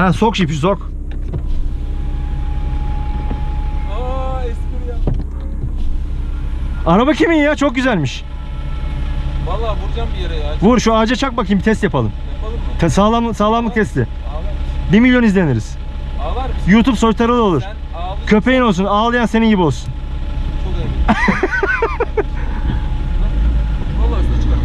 Ha sok jipi sok. Aa espri ya. Araba kimin ya? Çok güzelmiş. Vallahi vuracağım bir yere ya. Vur şu ağaca çak bakayım bir test yapalım. Yapalım mı? Te- sağlam sağlamlık testi. Ağlar mısın? 1 milyon izleniriz. Ağlar mısın? YouTube soytarılı olur. Sen ağlıyorsun. Köpeğin olsun. Ağlayan senin gibi olsun. Çok eminim. Vallahi üstüne çıkar.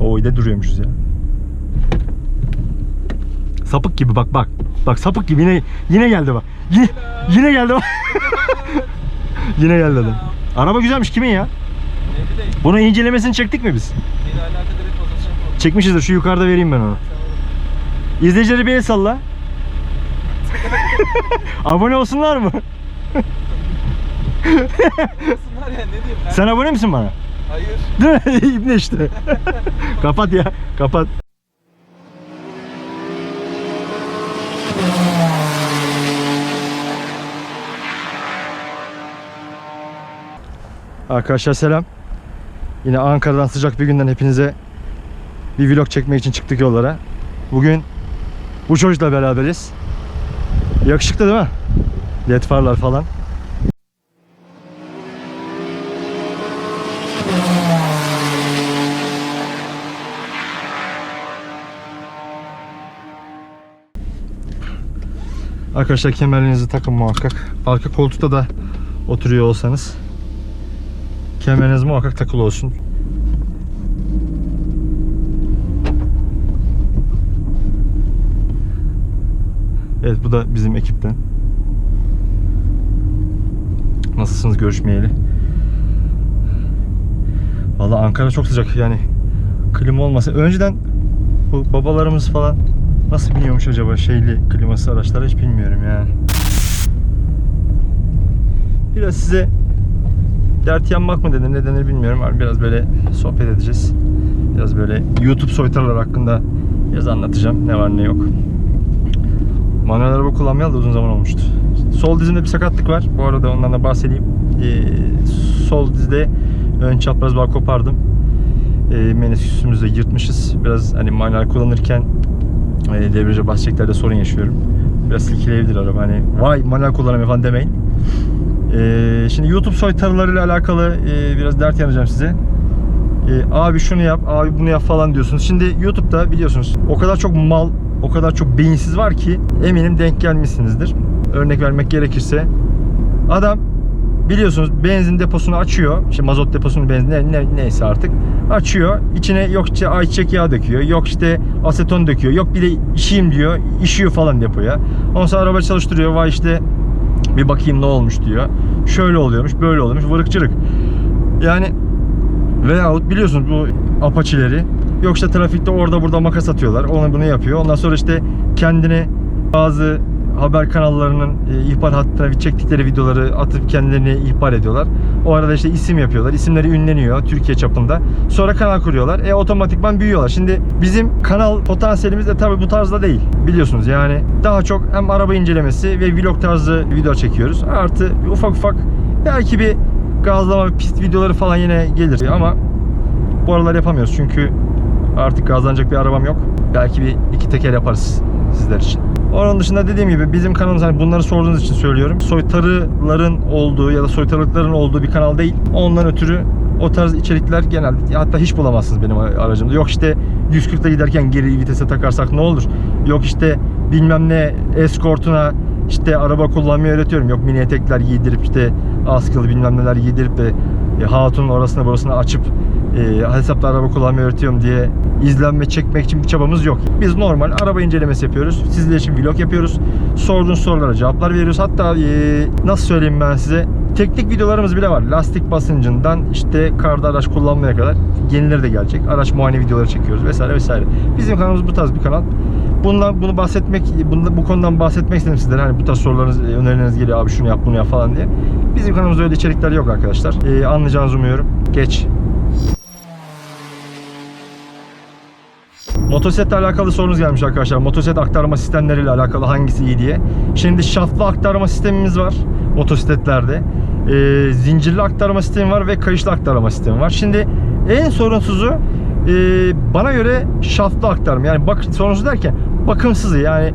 O de duruyormuşuz ya. Sapık gibi bak bak. Bak sapık gibi yine yine geldi bak. Yine, yine geldi bak. yine geldi adam. Araba güzelmiş kimin ya? Bunun incelemesini çektik mi biz? Çekmişizdir. Şu yukarıda vereyim ben onu. İzleyicileri bir el salla. abone olsunlar mı? Olsunlar ya ne diyeyim ben? Sen abone misin bana? Hayır. İbne işte. kapat ya. Kapat. Arkadaşlar selam. Yine Ankara'dan sıcak bir günden hepinize bir vlog çekmek için çıktık yollara. Bugün bu çocukla beraberiz. Yakışıklı değil mi? Led falan. Arkadaşlar kemerlerinizi takın muhakkak. Arka koltukta da oturuyor olsanız kemeriniz muhakkak takılı olsun. Evet bu da bizim ekipten. Nasılsınız görüşmeyeli? Vallahi Ankara çok sıcak yani klima olmasa önceden bu babalarımız falan nasıl biniyormuş acaba şeyli kliması araçlara hiç bilmiyorum yani. Biraz size dert yanmak mı denir ne denir bilmiyorum biraz böyle sohbet edeceğiz. Biraz böyle YouTube soytarılar hakkında biraz anlatacağım ne var ne yok. Manuel araba kullanmayalı da uzun zaman olmuştu. Sol dizimde bir sakatlık var. Bu arada ondan da bahsedeyim. Ee, sol dizde ön çapraz bağ kopardım. Ee, menisküsümüzü de yırtmışız. Biraz hani manuel kullanırken e, debriyaja basacaklarda sorun yaşıyorum. Biraz silkeleyebilir araba. Hani vay manuel kullanamıyor falan demeyin. Ee, şimdi YouTube soytarılarıyla alakalı e, biraz dert yanacağım size. Ee, abi şunu yap, abi bunu yap falan diyorsunuz. Şimdi YouTube'da biliyorsunuz o kadar çok mal, o kadar çok beyinsiz var ki eminim denk gelmişsinizdir. Örnek vermek gerekirse adam biliyorsunuz benzin deposunu açıyor. İşte mazot deposunu benzin ne, ne- neyse artık açıyor. İçine yok işte ayçiçek yağı döküyor. Yok işte aseton döküyor. Yok bir de işeyim diyor. işiyor falan depoya. Ondan sonra araba çalıştırıyor. Vay işte bir bakayım ne olmuş diyor. Şöyle oluyormuş, böyle oluyormuş. Vırıkçılık. Yani veyahut biliyorsunuz bu apaçileri yoksa trafikte orada burada makas atıyorlar. Onu bunu yapıyor. Ondan sonra işte kendini bazı haber kanallarının e, ihbar hattına çektikleri videoları atıp kendilerini ihbar ediyorlar. O arada işte isim yapıyorlar. İsimleri ünleniyor Türkiye çapında. Sonra kanal kuruyorlar. E otomatikman büyüyorlar. Şimdi bizim kanal potansiyelimiz de tabii bu tarzda değil. Biliyorsunuz yani daha çok hem araba incelemesi ve vlog tarzı video çekiyoruz. Artı ufak ufak belki bir gazlama pist videoları falan yine gelir ama bu aralar yapamıyoruz çünkü artık gazlanacak bir arabam yok. Belki bir iki teker yaparız sizler için. Onun dışında dediğim gibi bizim kanalımız hani bunları sorduğunuz için söylüyorum. Soytarıların olduğu ya da soytarılıkların olduğu bir kanal değil. Ondan ötürü o tarz içerikler genelde hatta hiç bulamazsınız benim aracımda. Yok işte 140'da giderken geri vitese takarsak ne olur? Yok işte bilmem ne eskortuna işte araba kullanmayı öğretiyorum. Yok mini etekler giydirip işte askılı bilmem neler giydirip de e, hatunun orasına burasına açıp e, hesapta araba kullanmayı öğretiyorum diye izlenme çekmek için bir çabamız yok. Biz normal araba incelemesi yapıyoruz. Sizler için vlog yapıyoruz. Sorduğunuz sorulara cevaplar veriyoruz. Hatta e, nasıl söyleyeyim ben size teknik videolarımız bile var. Lastik basıncından işte karda araç kullanmaya kadar yenileri de gelecek. Araç muayene videoları çekiyoruz vesaire vesaire. Bizim kanalımız bu tarz bir kanal. Bundan bunu bahsetmek, bunda, bu konudan bahsetmek istedim sizlere. Hani bu tarz sorularınız, önerileriniz geliyor abi şunu yap bunu yap falan diye. Bizim kanalımızda öyle içerikler yok arkadaşlar. Ee, anlayacağınızı umuyorum. Geç. Motosikletle alakalı sorunuz gelmiş arkadaşlar. Motosiklet aktarma sistemleriyle alakalı hangisi iyi diye. Şimdi şaftlı aktarma sistemimiz var motosikletlerde. Ee, zincirli aktarma sistemi var ve kayışlı aktarma sistemi var. Şimdi en sorunsuzu e, bana göre şaftlı aktarma. Yani bak, sorunsuz derken bakımsızı yani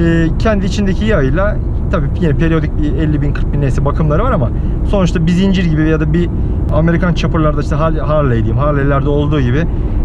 e, kendi içindeki yağıyla tabii yine periyodik bir 50 bin 40 bin neyse bakımları var ama sonuçta bir zincir gibi ya da bir Amerikan chopper'larda işte Har- Harley diyeyim Harley'lerde olduğu gibi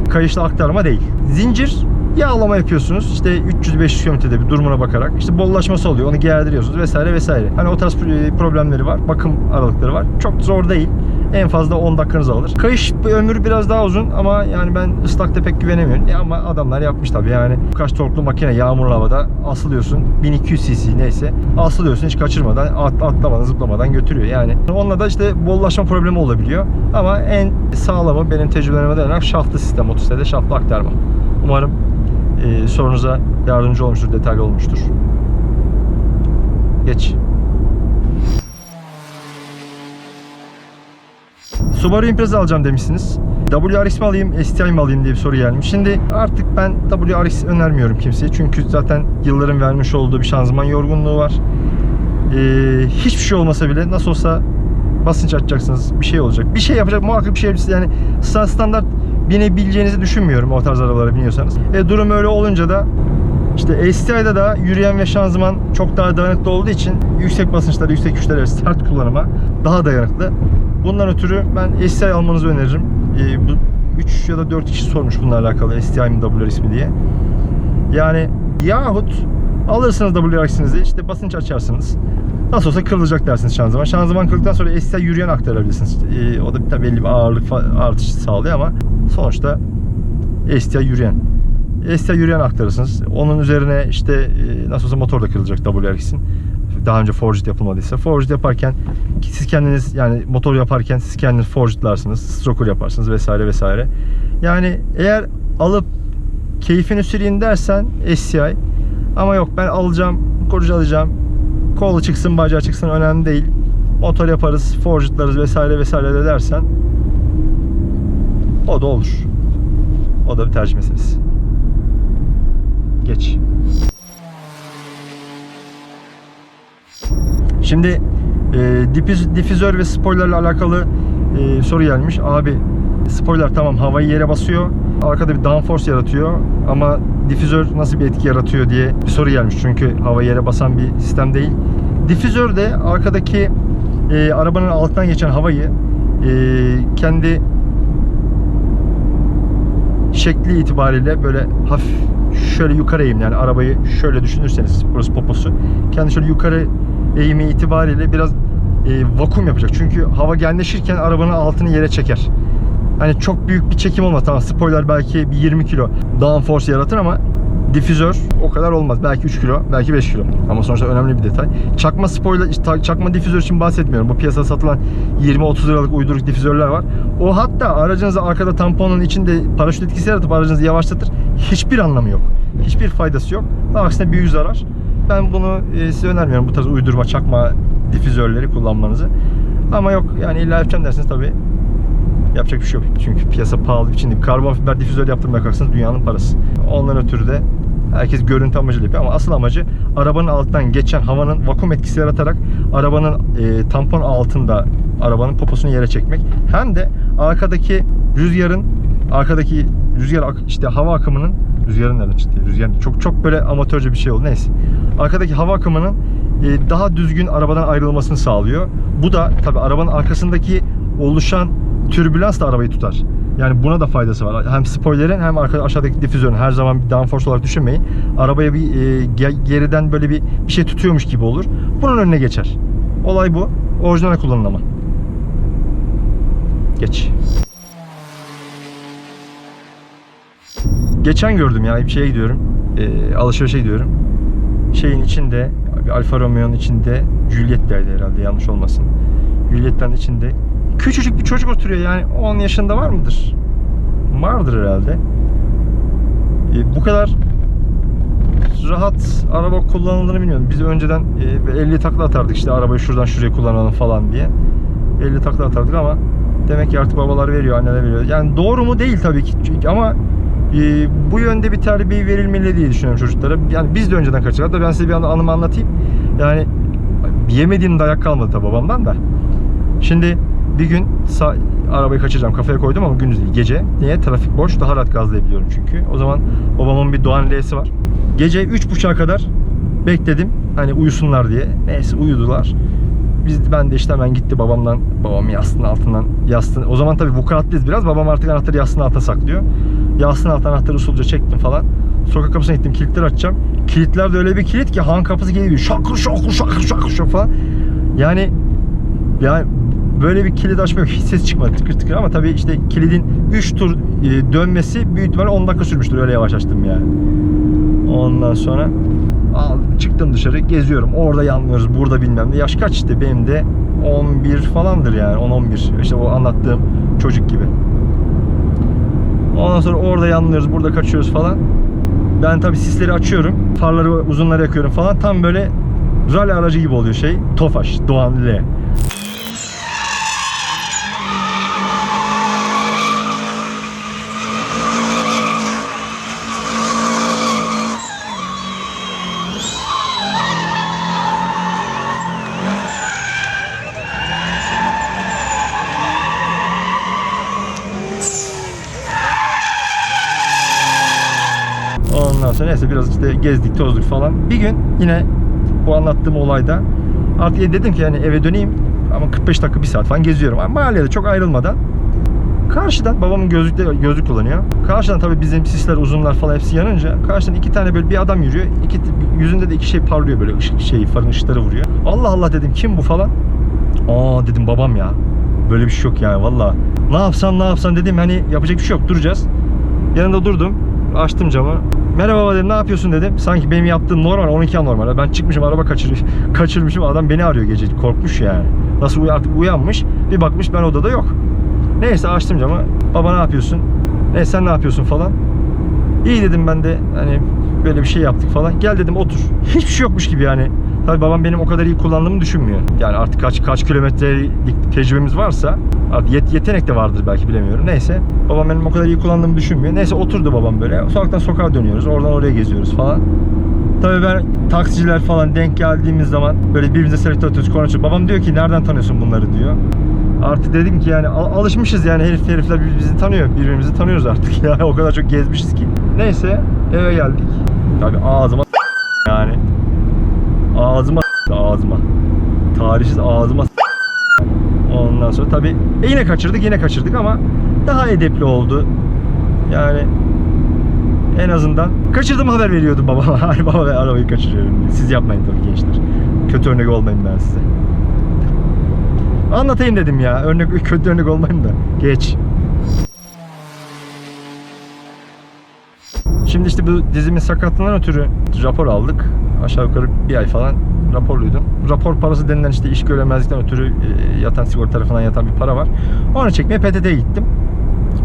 kayışlı aktarma değil. Zincir yağlama yapıyorsunuz. İşte 300-500 kilometrede bir durumuna bakarak işte bollaşması oluyor. Onu gerdiriyorsunuz vesaire vesaire. Hani o tarz problemleri var. Bakım aralıkları var. Çok zor değil. En fazla 10 dakikanızı alır. Kayış ömrü biraz daha uzun ama yani ben ıslakta pek güvenemiyorum. Ya ama adamlar yapmış tabii yani. Kaç torklu makine yağmurlu havada asılıyorsun. 1200 cc neyse. Asılıyorsun hiç kaçırmadan at, atlamadan zıplamadan götürüyor. Yani onunla da işte bollaşma problemi olabiliyor. Ama en sağlamı benim tecrübelerime dayanarak şaftlı sistem motosiklette şaftlı aktarma. Umarım e, sorunuza yardımcı olmuştur, detaylı olmuştur. Geç. Subaru Impreza alacağım demişsiniz. WRX mi alayım, STI mi alayım diye bir soru gelmiş. Şimdi artık ben WRX önermiyorum kimseye. Çünkü zaten yılların vermiş olduğu bir şanzıman yorgunluğu var. Ee, hiçbir şey olmasa bile nasıl olsa basınç açacaksınız. Bir şey olacak. Bir şey yapacak. Muhakkak bir şey yani sta- standart binebileceğinizi düşünmüyorum o tarz arabalara biniyorsanız. E, durum öyle olunca da işte STI'de da yürüyen ve şanzıman çok daha dayanıklı olduğu için yüksek basınçlara, yüksek güçlere, sert kullanıma daha dayanıklı. Bundan ötürü ben STI almanızı öneririm. Ee, bu 3 ya da 4 kişi sormuş bununla alakalı STI mi WRX mi diye. Yani yahut alırsınız WRX'inizi işte basınç açarsınız. Nasıl olsa kırılacak dersiniz şanzıman. Şanzıman kırıldıktan sonra STI yürüyen aktarabilirsiniz. Ee, o da tabii belli bir ağırlık artışı sağlıyor ama sonuçta STI yürüyen. STI yürüyen aktarırsınız. Onun üzerine işte e, nasıl olsa motor da kırılacak WRX'in. Daha önce forged yapılmadıysa. Forged yaparken siz kendiniz yani motor yaparken siz kendiniz forgedlarsınız. Stroker yaparsınız vesaire vesaire. Yani eğer alıp keyfini süreyim dersen SCI ama yok ben alacağım, kurcalayacağım. Kolu çıksın, bacağı çıksın önemli değil. Motor yaparız, forgedlarız vesaire vesaire de dersen o da olur. O da bir tercih meselesi. Geç. Şimdi e, difüz- difüzör ve spoilerle alakalı e, soru gelmiş. Abi spoiler tamam havayı yere basıyor. Arkada bir downforce yaratıyor ama difüzör nasıl bir etki yaratıyor diye bir soru gelmiş. Çünkü hava yere basan bir sistem değil. Difüzör de arkadaki e, arabanın altından geçen havayı e, kendi şekli itibariyle böyle hafif şöyle yukarı eğim yani arabayı şöyle düşünürseniz burası poposu kendi şöyle yukarı eğimi itibariyle biraz e, vakum yapacak. Çünkü hava genleşirken arabanın altını yere çeker. Hani çok büyük bir çekim olmaz. Tamam spoiler belki bir 20 kilo downforce yaratır ama difüzör o kadar olmaz. Belki 3 kilo, belki 5 kilo. Ama sonuçta önemli bir detay. Çakma spoiler, çakma difüzör için bahsetmiyorum. Bu piyasada satılan 20-30 liralık uyduruk difüzörler var. O hatta aracınızı arkada tamponun içinde paraşüt etkisi yaratıp aracınızı yavaşlatır. Hiçbir anlamı yok. Hiçbir faydası yok. Daha aksine büyük zarar. Ben bunu e, size önermiyorum. Bu tarz uydurma çakma difüzörleri kullanmanızı. Ama yok yani illa yapacağım derseniz tabii yapacak bir şey yok. Çünkü piyasa pahalı. Şimdi karbon fiber difüzör yaptırmaya kalksanız dünyanın parası. Ondan ötürü de herkes görüntü amacıyla yapıyor ama asıl amacı arabanın altından geçen havanın vakum etkisi yaratarak arabanın e, tampon altında arabanın poposunu yere çekmek. Hem de arkadaki rüzgarın arkadaki rüzgar işte hava akımının rüzgarın nereden çıktı? Rüzgar çok çok böyle amatörce bir şey oldu. Neyse. Arkadaki hava akımının e, daha düzgün arabadan ayrılmasını sağlıyor. Bu da tabi arabanın arkasındaki oluşan türbülans da arabayı tutar. Yani buna da faydası var. Hem spoilerin hem aşağıdaki difüzörün her zaman bir downforce olarak düşünmeyin. Arabaya bir e, ge- geriden böyle bir, bir şey tutuyormuş gibi olur. Bunun önüne geçer. Olay bu. Orijinal kullanın ama. Geç. Geçen gördüm ya bir şeye gidiyorum. E, alışverişe gidiyorum. Şeyin içinde bir Alfa Romeo'nun içinde Juliet'teydi herhalde yanlış olmasın. Juliet'ten içinde küçücük bir çocuk oturuyor yani 10 yaşında var mıdır? Vardır herhalde. E, bu kadar rahat araba kullanıldığını bilmiyorum. Biz önceden e, 50 takla atardık işte arabayı şuradan şuraya kullanalım falan diye. 50 takla atardık ama demek ki artık babalar veriyor, anneler veriyor. Yani doğru mu değil tabii ki ama Ee, bu yönde bir terbiye verilmeli diye düşünüyorum çocuklara. Yani biz de önceden kaçırdık. Hatta ben size bir an- anımı anlatayım. Yani yemediğim dayak kalmadı tabi babamdan da. Şimdi bir gün arabayı kaçıracağım kafaya koydum ama gündüz değil gece. Niye? Trafik boş daha rahat gazlayabiliyorum çünkü. O zaman babamın bir Doğan L'si var. Gece 3.30'a kadar bekledim hani uyusunlar diye. Neyse uyudular. Biz ben de işte hemen gitti babamdan babam yastığın altından yastığın o zaman tabii vukuatlıyız biraz babam artık anahtarı yastığın altına saklıyor. Yastığın altına anahtarı usulca çektim falan. Sokak kapısına gittim kilitleri açacağım. Kilitler de öyle bir kilit ki han kapısı geliyor. Şakır şakır şakır şakır şakır falan. Yani yani böyle bir kilit açma yok. Hiç ses çıkmadı tıkır tıkır ama tabii işte kilidin 3 tur e, dönmesi büyük ihtimalle 10 dakika sürmüştür öyle yavaş açtım yani. Ondan sonra al, çıktım dışarı geziyorum. Orada yanmıyoruz, burada bilmem ne. Yaş kaç işte benim de 11 falandır yani 10-11. İşte o anlattığım çocuk gibi. Ondan sonra orada yanlıyoruz, burada kaçıyoruz falan. Ben tabii sisleri açıyorum. Farları uzunları yakıyorum falan. Tam böyle rally aracı gibi oluyor şey. Tofaş, Doğan L. Ondan sonra neyse biraz işte gezdik tozduk falan. Bir gün yine bu anlattığım olayda artık dedim ki yani eve döneyim ama 45 dakika bir saat falan geziyorum. Ama mahallede çok ayrılmadan karşıdan babamın gözlükte gözlük kullanıyor. Karşıdan tabii bizim sisler uzunlar falan hepsi yanınca karşıdan iki tane böyle bir adam yürüyor. İki, yüzünde de iki şey parlıyor böyle ışık şey farın ışıkları vuruyor. Allah Allah dedim kim bu falan. Aa dedim babam ya. Böyle bir şey yok yani valla. Ne yapsam ne yapsam dedim hani yapacak bir şey yok duracağız. Yanında durdum. Açtım camı. Merhaba dedim ne yapıyorsun dedim. Sanki benim yaptığım normal 12 an normal. Ben çıkmışım araba kaçır, kaçırmışım adam beni arıyor gece. Korkmuş yani. Nasıl uy- artık uyanmış. Bir bakmış ben odada yok. Neyse açtım camı. Baba ne yapıyorsun? Ne sen ne yapıyorsun falan. İyi dedim ben de hani böyle bir şey yaptık falan. Gel dedim otur. Hiçbir şey yokmuş gibi yani. Tabii babam benim o kadar iyi kullandığımı düşünmüyor. Yani artık kaç kaç kilometrelik tecrübemiz varsa artık yet- yetenek de vardır belki bilemiyorum. Neyse babam benim o kadar iyi kullandığımı düşünmüyor. Neyse oturdu babam böyle. Sokaktan sokağa dönüyoruz. Oradan oraya geziyoruz falan. Tabii ben taksiciler falan denk geldiğimiz zaman böyle birbirimize selektör atıyoruz konuşuyoruz. Babam diyor ki nereden tanıyorsun bunları diyor. Artık dedim ki yani al- alışmışız yani herif herifler birbirimizi tanıyor. Birbirimizi tanıyoruz artık yani o kadar çok gezmişiz ki. Neyse eve geldik. Tabii ağzıma yani. Ağzıma ağzıma. Tarihsiz ağzıma Ondan sonra tabii e yine kaçırdık yine kaçırdık ama daha edepli oldu. Yani en azından kaçırdım haber veriyordum babama. Hayır baba ben arabayı kaçırıyorum. Siz yapmayın tabii gençler. Kötü örnek olmayın ben size. Anlatayım dedim ya. Örnek kötü örnek olmayayım da. Geç. Şimdi işte bu dizimin sakatlığından ötürü rapor aldık. Aşağı yukarı bir ay falan raporluydum. Rapor parası denilen işte iş göremezlikten ötürü e, yatan sigorta tarafından yatan bir para var. Onu çekmeye PTT'ye gittim.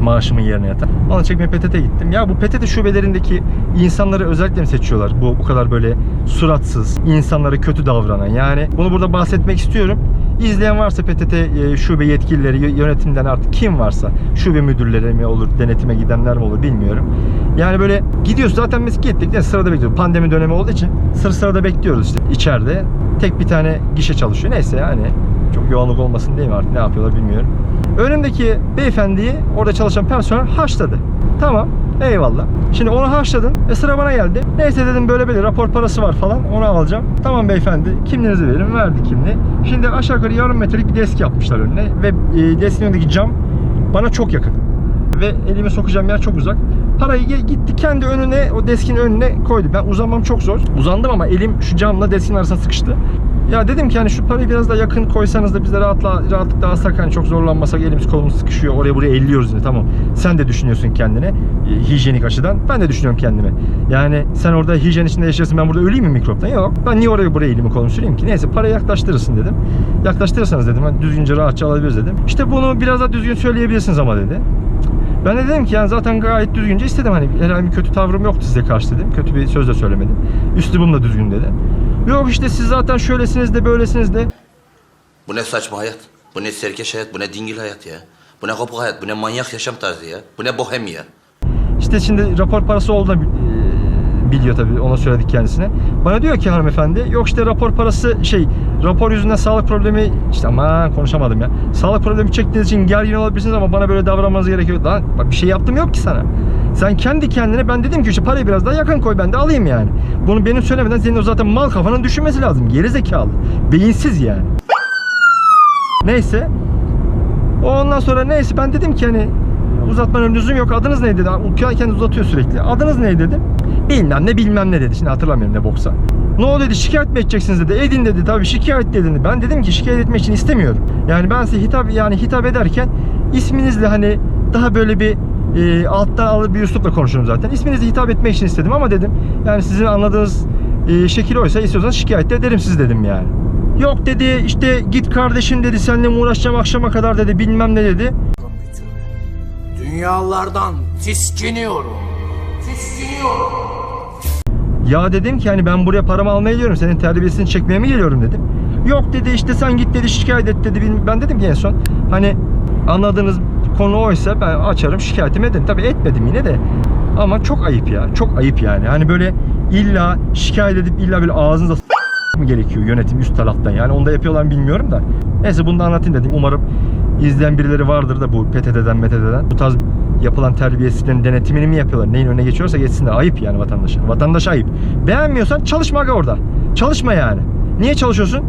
Maaşımın yerine yatan. Onu çekmeye PTT'ye gittim. Ya bu PTT şubelerindeki insanları özellikle mi seçiyorlar? Bu bu kadar böyle suratsız, insanlara kötü davranan. Yani bunu burada bahsetmek istiyorum. İzleyen varsa PTT e, şube yetkilileri, yö- yönetimden artık kim varsa, şube müdürleri mi olur, denetime gidenler mi olur bilmiyorum. Yani böyle gidiyoruz zaten biz gittik de sırada bekliyoruz. Pandemi dönemi olduğu için sıra sırada bekliyoruz işte içeride. Tek bir tane gişe çalışıyor. Neyse yani çok yoğunluk olmasın değil mi artık ne yapıyorlar bilmiyorum. Önümdeki beyefendiyi orada çalışan personel haşladı. Tamam eyvallah. Şimdi onu haşladın ve sıra bana geldi. Neyse dedim böyle böyle rapor parası var falan onu alacağım. Tamam beyefendi kimliğinizi verin verdi kimliği. Şimdi aşağı yukarı yarım metrelik bir desk yapmışlar önüne ve e, deskin önündeki cam bana çok yakın ve elimi sokacağım yer çok uzak. Parayı gitti kendi önüne o deskin önüne koydu. Ben uzanmam çok zor. Uzandım ama elim şu camla deskin arasına sıkıştı. Ya dedim ki hani şu parayı biraz daha yakın koysanız da biz de rahatla, rahatlıkla alsak hani çok zorlanmasak elimiz kolumuz sıkışıyor. Oraya buraya elliyoruz yine tamam. Sen de düşünüyorsun kendine e, hijyenik açıdan. Ben de düşünüyorum kendime. Yani sen orada hijyen içinde yaşıyorsun ben burada öleyim mi mikroptan? Yok. Ben niye oraya buraya elimi kolumu süreyim ki? Neyse parayı yaklaştırırsın dedim. Yaklaştırırsanız dedim hani düzgünce rahatça alabiliriz dedim. İşte bunu biraz daha düzgün söyleyebilirsiniz ama dedi. Ben de dedim ki yani zaten gayet düzgünce istedim hani herhangi bir kötü tavrım yoktu size karşı dedim. Kötü bir söz de söylemedim. Üslubum da düzgün dedi. Yok işte siz zaten şöylesiniz de böylesiniz de. Bu ne saçma hayat? Bu ne serkeş hayat? Bu ne dingil hayat ya? Bu ne kopuk hayat? Bu ne manyak yaşam tarzı ya? Bu ne bohem ya? İşte şimdi rapor parası olduğunu e, biliyor tabii ona söyledik kendisine. Bana diyor ki hanımefendi yok işte rapor parası şey rapor yüzünden sağlık problemi işte aman konuşamadım ya. Sağlık problemi çektiğiniz için gergin olabilirsiniz ama bana böyle davranmanız gerekiyor. Lan bak bir şey yaptım yok ki sana. Sen kendi kendine ben dedim ki işte parayı biraz daha yakın koy ben de alayım yani. Bunu benim söylemeden senin o zaten mal kafanın düşünmesi lazım. Geri zekalı. Beyinsiz yani. Neyse. Ondan sonra neyse ben dedim ki hani uzatmanın lüzum yok. Adınız neydi dedi. Ukan kendi uzatıyor sürekli. Adınız ne dedim. Bilmem ne bilmem ne dedi. Şimdi hatırlamıyorum ne boksa. Ne oldu dedi şikayet mi edeceksiniz dedi. Edin dedi tabii şikayet dedin. Ben dedim ki şikayet etmek için istemiyorum. Yani ben size hitap yani hitap ederken isminizle hani daha böyle bir e, alttan alır bir üslupla konuşurum zaten. İsminizle hitap etmek için istedim ama dedim yani sizin anladığınız e, şekil oysa istiyorsanız şikayet de ederim siz dedim yani. Yok dedi işte git kardeşim dedi seninle mi uğraşacağım akşama kadar dedi bilmem ne dedi. Dünyalardan tiskiniyorum. Tiskiniyorum. Ya dedim ki hani ben buraya paramı almaya geliyorum. Senin terbiyesini çekmeye mi geliyorum dedim. Yok dedi işte sen git dedi şikayet et dedi. Ben dedim ki en son hani anladığınız konu oysa ben açarım şikayetimi ederim. Tabii etmedim yine de. Ama çok ayıp ya. Çok ayıp yani. Hani böyle illa şikayet edip illa böyle ağzınıza mı gerekiyor yönetim üst taraftan. Yani onu da yapıyorlar bilmiyorum da. Neyse bunu da anlatayım dedim. Umarım izleyen birileri vardır da bu PTT'den MTT'den. Bu tarz yapılan terbiyesizlerin denetimini mi yapıyorlar? Neyin önüne geçiyorsa geçsinler. Ayıp yani vatandaşa. Vatandaş ayıp. Beğenmiyorsan çalışma orada. Çalışma yani. Niye çalışıyorsun?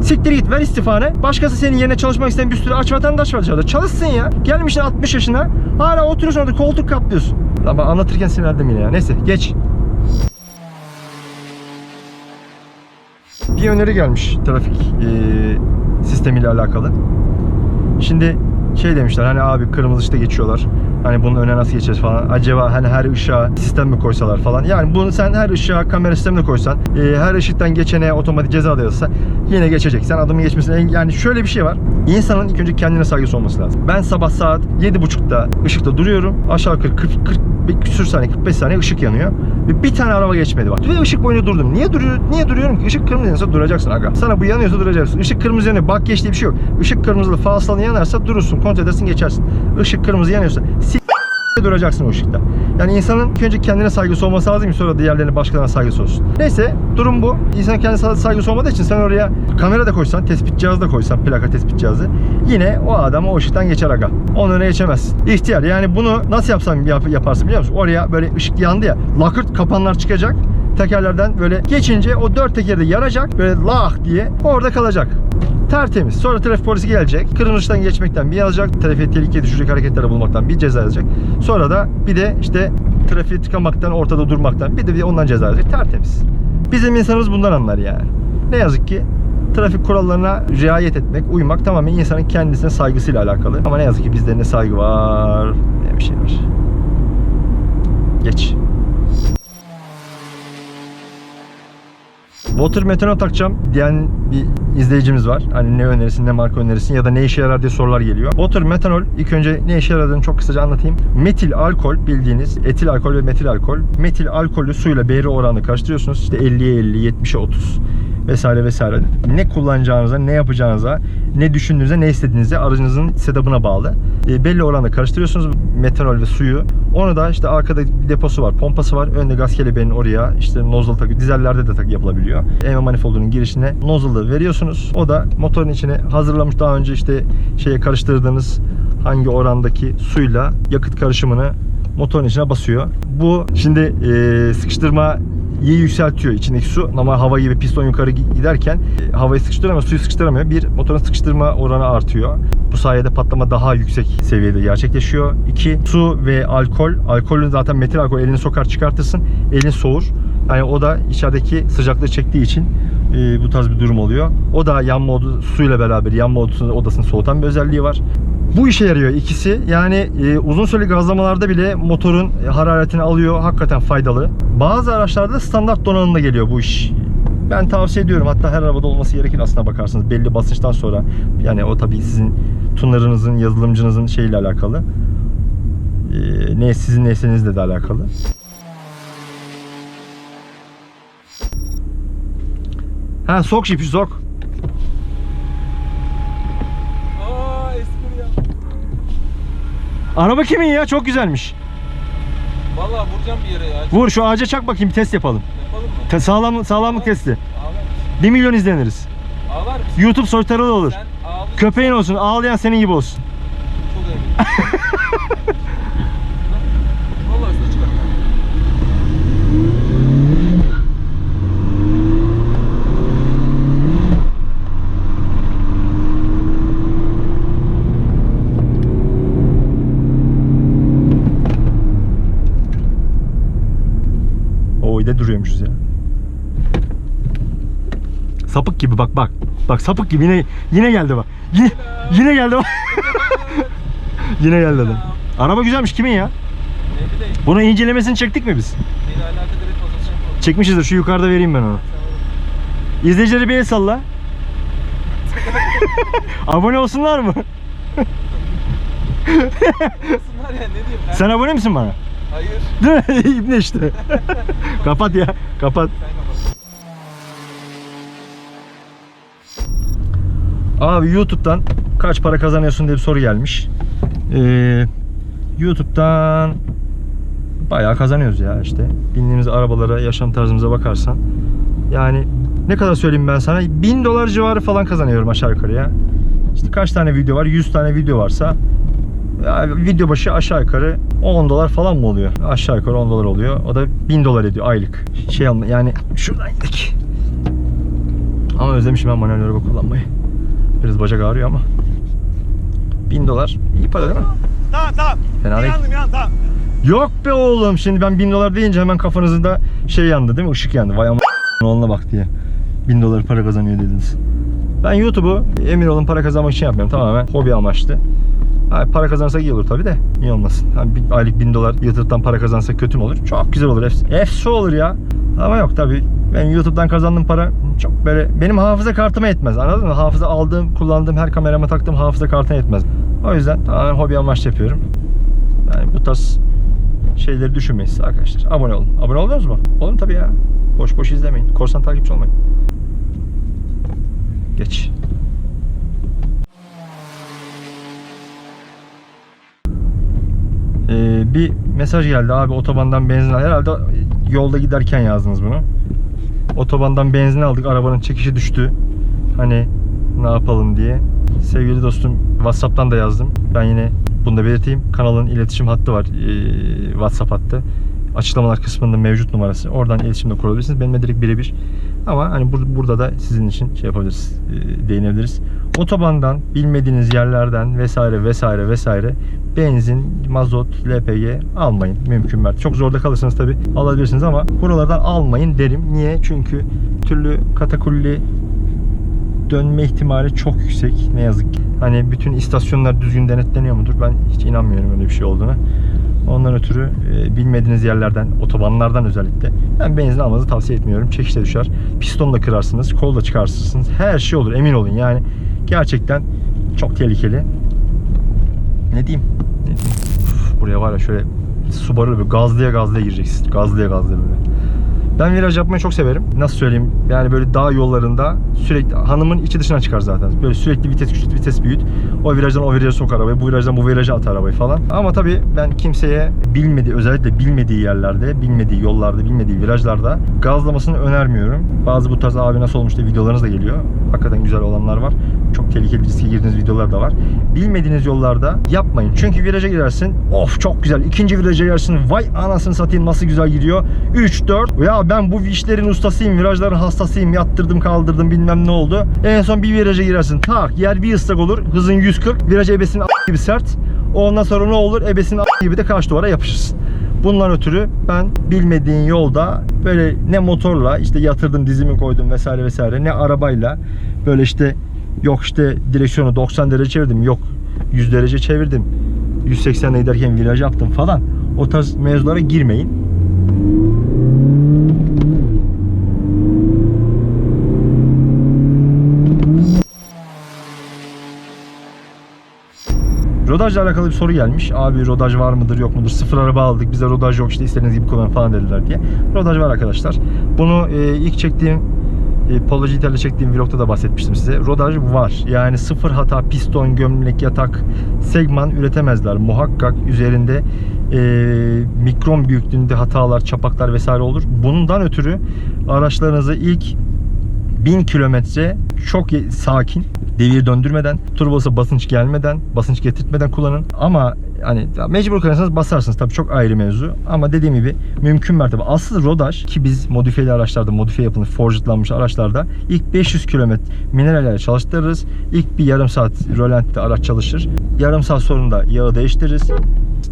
Siktir git ver istifanı. Başkası senin yerine çalışmak isteyen bir sürü aç vatandaş var dışarıda. Çalışsın ya. Gelmişsin 60 yaşına. Hala oturuyorsun orada koltuk kaplıyorsun. Ama anlatırken sinirlendim yine ya. Neyse geç. Bir öneri gelmiş trafik eee sistemiyle alakalı. Şimdi şey demişler hani abi kırmızı ışıkta geçiyorlar. Hani bunun önüne nasıl geçeceğiz falan. Acaba hani her ışığa sistem mi koysalar falan. Yani bunu sen her ışığa kamera sistemini koysan, e, her ışıktan geçene otomatik ceza da yazsa yine geçecek. Sen adamın geçmesine yani şöyle bir şey var. İnsanın ilk önce kendine saygısı olması lazım. Ben sabah saat 7.30'da ışıkta duruyorum. Aşağı yukarı 40 40 bir küsür saniye 45 saniye ışık yanıyor. Ve bir tane araba geçmedi bak. Ve ışık boyunca durdum. Niye duruyor? Niye duruyorum ki? Işık kırmızı yanıyorsa duracaksın aga. Sana bu yanıyorsa duracaksın. Işık kırmızı yanıyor. Bak geç diye bir şey yok. Işık kırmızılı falslanı yanarsa durursun. Kontrol edersin geçersin. Işık kırmızı yanıyorsa duracaksın o ışıkta. Yani insanın önce kendine saygısı olması lazım ki sonra diğerlerine başkalarına saygısı olsun. Neyse durum bu. İnsanın kendine saygısı olmadığı için sen oraya kamera da koysan, tespit cihazı da koysan, plaka tespit cihazı yine o adam o ışıktan geçer aga. Onun önüne geçemezsin. İhtiyar yani bunu nasıl yapsan yap- yaparsın biliyor musun? Oraya böyle ışık yandı ya lakırt kapanlar çıkacak. Tekerlerden böyle geçince o dört tekeri de yaracak. Böyle lah diye orada kalacak. Tertemiz. Sonra trafik polisi gelecek. Kırmızı ışıktan geçmekten bir yazacak. Trafiğe tehlikeye düşecek hareketlere bulmaktan bir ceza yazacak. Sonra da bir de işte trafiği tıkamaktan, ortada durmaktan bir de, bir ondan ceza yazacak. Tertemiz. Bizim insanımız bundan anlar yani. Ne yazık ki trafik kurallarına riayet etmek, uymak tamamen insanın kendisine saygısıyla alakalı. Ama ne yazık ki bizde ne saygı var ne bir şey var. Geç. Water metanol takacağım diyen bir izleyicimiz var. Hani ne önerirsin, ne marka önerirsin ya da ne işe yarar diye sorular geliyor. Water metanol ilk önce ne işe yaradığını çok kısaca anlatayım. Metil alkol bildiğiniz etil alkol ve metil alkol. Metil alkolü suyla beri oranı karıştırıyorsunuz. İşte 50'ye 50, 70'e 30 vesaire vesaire. Ne kullanacağınıza, ne yapacağınıza, ne düşündüğünüze, ne istediğinize aracınızın setup'ına bağlı. E, belli oranda karıştırıyorsunuz metanol ve suyu. Onu da işte arkada bir deposu var, pompası var. Önde gaz kelebeğinin oraya işte nozzle takı, dizellerde de tak yapılabiliyor. EMA manifoldunun girişine nozzle'ı veriyorsunuz. O da motorun içine hazırlamış daha önce işte şeye karıştırdığınız hangi orandaki suyla yakıt karışımını motorun içine basıyor. Bu şimdi e, sıkıştırma iyi yükseltiyor içindeki su. Normal hava gibi piston yukarı giderken e, havayı sıkıştıramıyor, suyu sıkıştıramıyor. Bir, motorun sıkıştırma oranı artıyor. Bu sayede patlama daha yüksek seviyede gerçekleşiyor. İki, su ve alkol. Alkolün zaten metil alkol elini sokar çıkartırsın. Elin soğur. Yani o da içerideki sıcaklığı çektiği için e, bu tarz bir durum oluyor. O da yanma odu, suyla beraber yanma odasını, odasını soğutan bir özelliği var. Bu işe yarıyor ikisi. Yani e, uzun süreli gazlamalarda bile motorun hararetini alıyor. Hakikaten faydalı. Bazı araçlarda standart donanımda geliyor bu iş. Ben tavsiye ediyorum. Hatta her arabada olması gerekir aslına bakarsanız. Belli basınçtan sonra. Yani o tabii sizin tunerınızın, yazılımcınızın şeyle alakalı. E, ne sizin nesnenizle de alakalı. Ha sok jipi sok. Aa espri ya. Araba kimin ya? Çok güzelmiş. Vallahi vuracağım bir yere ya. Vur şu ağaca çak bakayım bir test yapalım. Yapalım mı? Te- sağlam, sağlamlık testi. Ağlar mısın? 1 milyon izleniriz. Ağlar mısın? YouTube soytarılı olur. Sen. Köpeğin olsun, ağlayan senin gibi olsun. Çok eminim. Vallahi üstüne çıkarım. O de duruyormuşuz ya. Sapık gibi bak bak. Bak sapık gibi yine yine geldi bak. Yine, yine geldi bak. yine geldi adam. Araba güzelmiş kimin ya? Ne bileyim. Bunun incelemesini çektik mi biz? Beni alakadar etmez. Yapalım. Çekmişizdir şu yukarıda vereyim ben onu. İzleyicilere bir el salla. abone olsunlar mı? Olsunlar ya ne diyeyim ben? Sen abone misin bana? Hayır. Değil mi? İbne işte. kapat ya. Kapat. Sen Abi YouTube'dan kaç para kazanıyorsun diye bir soru gelmiş. Ee, YouTube'dan bayağı kazanıyoruz ya işte. Bindiğimiz arabalara, yaşam tarzımıza bakarsan. Yani ne kadar söyleyeyim ben sana? 1000 dolar civarı falan kazanıyorum aşağı yukarı ya. İşte kaç tane video var? 100 tane video varsa video başı aşağı yukarı 10 dolar falan mı oluyor? Aşağı yukarı 10 dolar oluyor. O da 1000 dolar ediyor aylık. Şey alma yani şuradan gidelim. Ama özlemişim ben manuel kullanmayı. Biraz bacak ağrıyor ama. 1000 dolar iyi para değil mi? Tamam tamam. Fena değil. Yandım yandım tamam. Yok be oğlum şimdi ben 1000 dolar deyince hemen kafanızda şey yandı değil mi? Işık yandı. Vay ama oğluna bak diye. 1000 dolar para kazanıyor dediniz. Ben YouTube'u emin olun para kazanmak için yapmıyorum. Tamamen hobi amaçlı. Ha, para kazansak iyi olur tabi de. Niye olmasın? Ha, bir aylık 1000 dolar YouTube'dan para kazansak kötü mü olur? Çok güzel olur. Efs efsi olur ya. Ama yok tabi. Ben YouTube'dan kazandığım para çok böyle benim hafıza kartıma yetmez. Anladın mı? Hafıza aldığım, kullandığım her kamerama taktığım hafıza kartına yetmez. O yüzden tamamen hobi amaçlı yapıyorum. Yani bu tarz şeyleri düşünmeyin siz arkadaşlar. Abone olun. Abone oldunuz mu? Olun tabii ya. Boş boş izlemeyin. Korsan takipçi olmayın. Geç. Ee, bir mesaj geldi abi otobandan benzin al. Herhalde yolda giderken yazdınız bunu. Otobandan benzin aldık. Arabanın çekişi düştü. Hani ne yapalım diye. Sevgili dostum WhatsApp'tan da yazdım. Ben yine bunu da belirteyim. Kanalın iletişim hattı var. ee, WhatsApp hattı. Açıklamalar kısmında mevcut numarası. Oradan iletişimde kurabilirsiniz. Benimle direkt birebir. Ama hani bur- burada da sizin için şey yapabiliriz. ee, değinebiliriz. Otobandan, bilmediğiniz yerlerden vesaire vesaire vesaire benzin, mazot, LPG almayın. Mümkün mertebe. Çok zorda kalırsanız tabi alabilirsiniz ama buralardan almayın derim. Niye? Çünkü türlü katakulli dönme ihtimali çok yüksek ne yazık ki. Hani bütün istasyonlar düzgün denetleniyor mudur? Ben hiç inanmıyorum öyle bir şey olduğuna. Ondan ötürü e, bilmediğiniz yerlerden, otobanlardan özellikle ben benzin almanızı tavsiye etmiyorum. Çekişte düşer. Piston da kırarsınız, kol da çıkartırsınız. Her şey olur emin olun. Yani gerçekten çok tehlikeli. Ne diyeyim? Ne diyeyim? Buraya var ya şöyle Subaru böyle gazlıya gazlıya gireceksin. Gazlıya gazlıya böyle. Ben viraj yapmayı çok severim. Nasıl söyleyeyim? Yani böyle dağ yollarında sürekli hanımın içi dışına çıkar zaten. Böyle sürekli vites küçült, vites büyüt. O virajdan o viraja sok arabayı, bu virajdan bu viraja at arabayı falan. Ama tabii ben kimseye bilmediği, özellikle bilmediği yerlerde, bilmediği yollarda, bilmediği virajlarda gazlamasını önermiyorum. Bazı bu tarz abi nasıl olmuş diye videolarınız da geliyor. Hakikaten güzel olanlar var. Çok tehlikeli riske girdiğiniz videolar da var. Bilmediğiniz yollarda yapmayın. Çünkü viraja girersin. Of çok güzel. İkinci viraja girersin. Vay anasını satayım nasıl güzel gidiyor. 3 4. Ben bu işlerin ustasıyım. Virajların hastasıyım. Yattırdım kaldırdım bilmem ne oldu. En son bir viraja girersin. Tak yer bir ıslak olur. Hızın 140. Viraj ebesinin gibi sert. Ondan sonra ne olur? Ebesinin gibi de karşı duvara yapışırsın. Bundan ötürü ben bilmediğin yolda böyle ne motorla işte yatırdım dizimi koydum vesaire vesaire ne arabayla böyle işte yok işte direksiyonu 90 derece çevirdim yok 100 derece çevirdim 180'le giderken viraj yaptım falan o tarz mevzulara girmeyin. Rodajla alakalı bir soru gelmiş. Abi rodaj var mıdır yok mudur? Sıfır araba aldık bize rodaj yok işte istediğiniz gibi kullanın falan dediler diye. Rodaj var arkadaşlar. Bunu e, ilk çektiğim e, Polo GT'le çektiğim vlogda da bahsetmiştim size. Rodaj var. Yani sıfır hata piston, gömlek, yatak, segman üretemezler. Muhakkak üzerinde e, mikron büyüklüğünde hatalar, çapaklar vesaire olur. Bundan ötürü araçlarınızı ilk 1000 kilometre çok sakin, devir döndürmeden, turbosa basınç gelmeden, basınç getirtmeden kullanın. Ama hani mecbur kalırsanız basarsınız tabii çok ayrı mevzu. Ama dediğim gibi mümkün mertebe asıl rodaj ki biz modifiyeli araçlarda, modifiye yapılmış, forjitlanmış araçlarda ilk 500 kilometre minerallerle çalıştırırız. İlk bir yarım saat rölanti'de araç çalışır. Yarım saat sonra yağı değiştiririz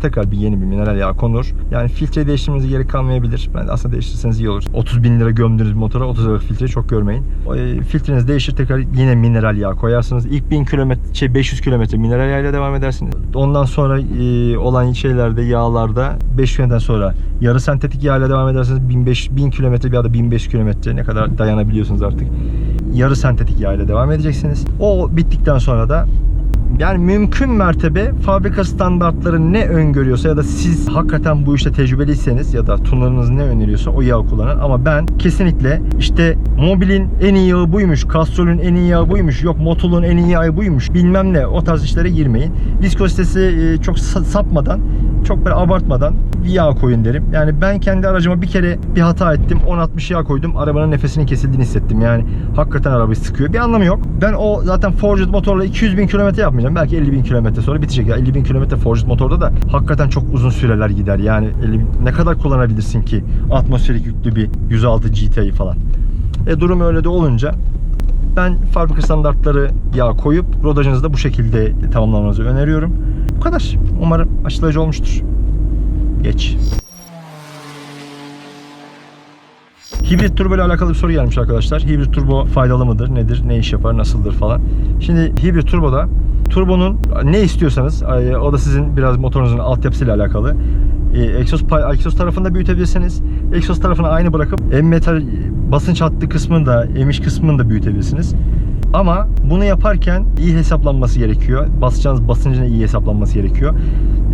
tekrar bir yeni bir mineral yağ konur. Yani filtre değiştirmenize gerek kalmayabilir. Ben de aslında değiştirseniz iyi olur. 30 bin lira gömdüğünüz motora 30 liralık filtreyi çok görmeyin. E, filtreniz değişir tekrar yine mineral yağ koyarsınız. İlk 1000 kilometre, şey 500 kilometre mineral yağ ile devam edersiniz. Ondan sonra e, olan şeylerde yağlarda 5 kilometreden sonra yarı sentetik yağ ile devam ederseniz 1500 1000 kilometre ya da 1500 kilometre ne kadar dayanabiliyorsunuz artık. Yarı sentetik yağ ile devam edeceksiniz. O bittikten sonra da yani mümkün mertebe fabrika standartları ne öngörüyorsa ya da siz hakikaten bu işte tecrübeliyseniz ya da tunerınız ne öneriyorsa o yağı kullanın. Ama ben kesinlikle işte mobilin en iyi yağı buymuş, Castrol'ün en iyi yağı buymuş, yok Motol'un en iyi yağı buymuş bilmem ne o tarz işlere girmeyin. Viskozitesi e, çok sa- sapmadan, çok böyle abartmadan bir yağ koyun derim. Yani ben kendi aracıma bir kere bir hata ettim. 10-60 yağ koydum. Arabanın nefesinin kesildiğini hissettim. Yani hakikaten arabayı sıkıyor. Bir anlamı yok. Ben o zaten Forged motorla 200 bin kilometre yapmayacağım. Belki 50 bin kilometre sonra bitecek. Ya 50 bin kilometre Forged motorda da hakikaten çok uzun süreler gider. Yani 50 bin- ne kadar kullanabilirsin ki atmosferik yüklü bir 106 GTI falan. E durum öyle de olunca ben fabrika standartları yağ koyup rodajınızı da bu şekilde tamamlamanızı öneriyorum. Bu kadar. Umarım açıklayıcı olmuştur. Geç. Hibrit turbo ile alakalı bir soru gelmiş arkadaşlar. Hibrit turbo faydalı mıdır? Nedir? Ne iş yapar? Nasıldır falan. Şimdi hibrit turboda turbonun ne istiyorsanız e, o da sizin biraz motorunuzun altyapısıyla alakalı. E, egzoz, egzoz tarafını da büyütebilirsiniz. Egzoz tarafını aynı bırakıp em metal basınç hattı kısmını da emiş kısmını da büyütebilirsiniz. Ama bunu yaparken iyi hesaplanması gerekiyor. Basacağınız basıncın iyi hesaplanması gerekiyor.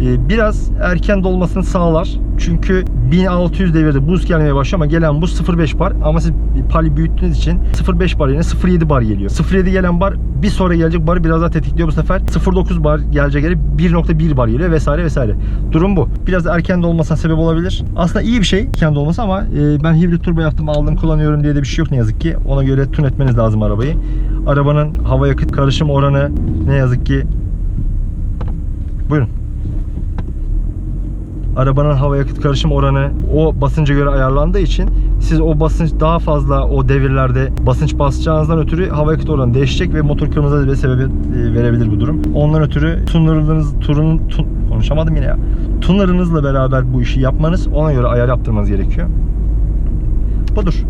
Ee, Biraz erken dolmasını sağlar. Çünkü 1600 devirde buz gelmeye başlıyor ama gelen buz 0.5 bar. Ama siz pali büyüttüğünüz için 0.5 bar yerine 0.7 bar geliyor. 0.7 gelen bar bir sonra gelecek barı biraz daha tetikliyor bu sefer. 0.9 bar gelecek yere 1.1 bar geliyor vesaire vesaire. Durum bu. Biraz erken dolmasına sebep olabilir. Aslında iyi bir şey erken dolması ama e, ben hibrit turbo yaptım aldım kullanıyorum diye de bir şey yok ne yazık ki. Ona göre tune etmeniz lazım arabayı. Arabanın hava yakıt karışım oranı ne yazık ki Buyurun. Arabanın hava yakıt karışım oranı o basınca göre ayarlandığı için siz o basınç daha fazla o devirlerde basınç basacağınızdan ötürü hava yakıt oranı değişecek ve motor kırmızı bir sebebi e, verebilir bu durum. Ondan ötürü tunerınız turun tun, konuşamadım yine ya. Tunerınızla beraber bu işi yapmanız ona göre ayar yaptırmanız gerekiyor. Budur.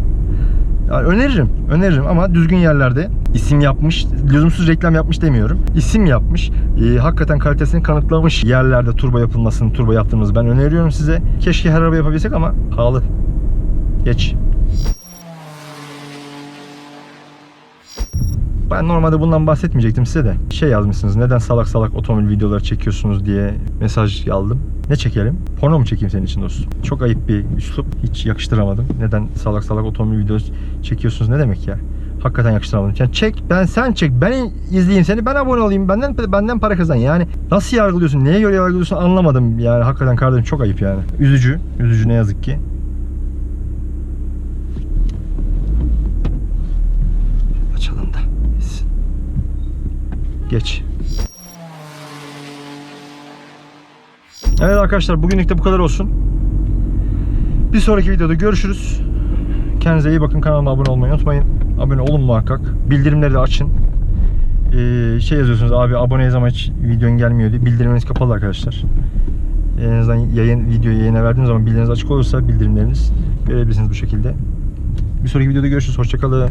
Yani öneririm, öneririm ama düzgün yerlerde isim yapmış, lüzumsuz reklam yapmış demiyorum. İsim yapmış, e, hakikaten kalitesini kanıtlamış yerlerde turbo yapılmasını, turbo yaptığımızı ben öneriyorum size. Keşke her araba yapabilsek ama pahalı. Geç. Ben normalde bundan bahsetmeyecektim size de. Şey yazmışsınız neden salak salak otomobil videoları çekiyorsunuz diye mesaj aldım. Ne çekelim? Porno mu çekeyim senin için dostum? Çok ayıp bir üslup. Hiç yakıştıramadım. Neden salak salak otomobil videosu çekiyorsunuz ne demek ya? Hakikaten yakıştıramadım. Yani çek, ben sen çek, ben izleyeyim seni, ben abone olayım, benden benden para kazan. Yani nasıl yargılıyorsun, neye göre yargılıyorsun anlamadım. Yani hakikaten kardeşim çok ayıp yani. Üzücü, üzücü ne yazık ki. Geç. Evet arkadaşlar bugünlük de bu kadar olsun. Bir sonraki videoda görüşürüz. Kendinize iyi bakın. Kanalıma abone olmayı unutmayın. Abone olun muhakkak. Bildirimleri de açın. Ee, şey yazıyorsunuz abi abone zaman hiç videon gelmiyor diye. Bildirimleriniz kapalı arkadaşlar. En azından yayın, videoyu yayına verdiğim zaman bildirimleriniz açık olursa bildirimleriniz görebilirsiniz bu şekilde. Bir sonraki videoda görüşürüz. Hoşçakalın.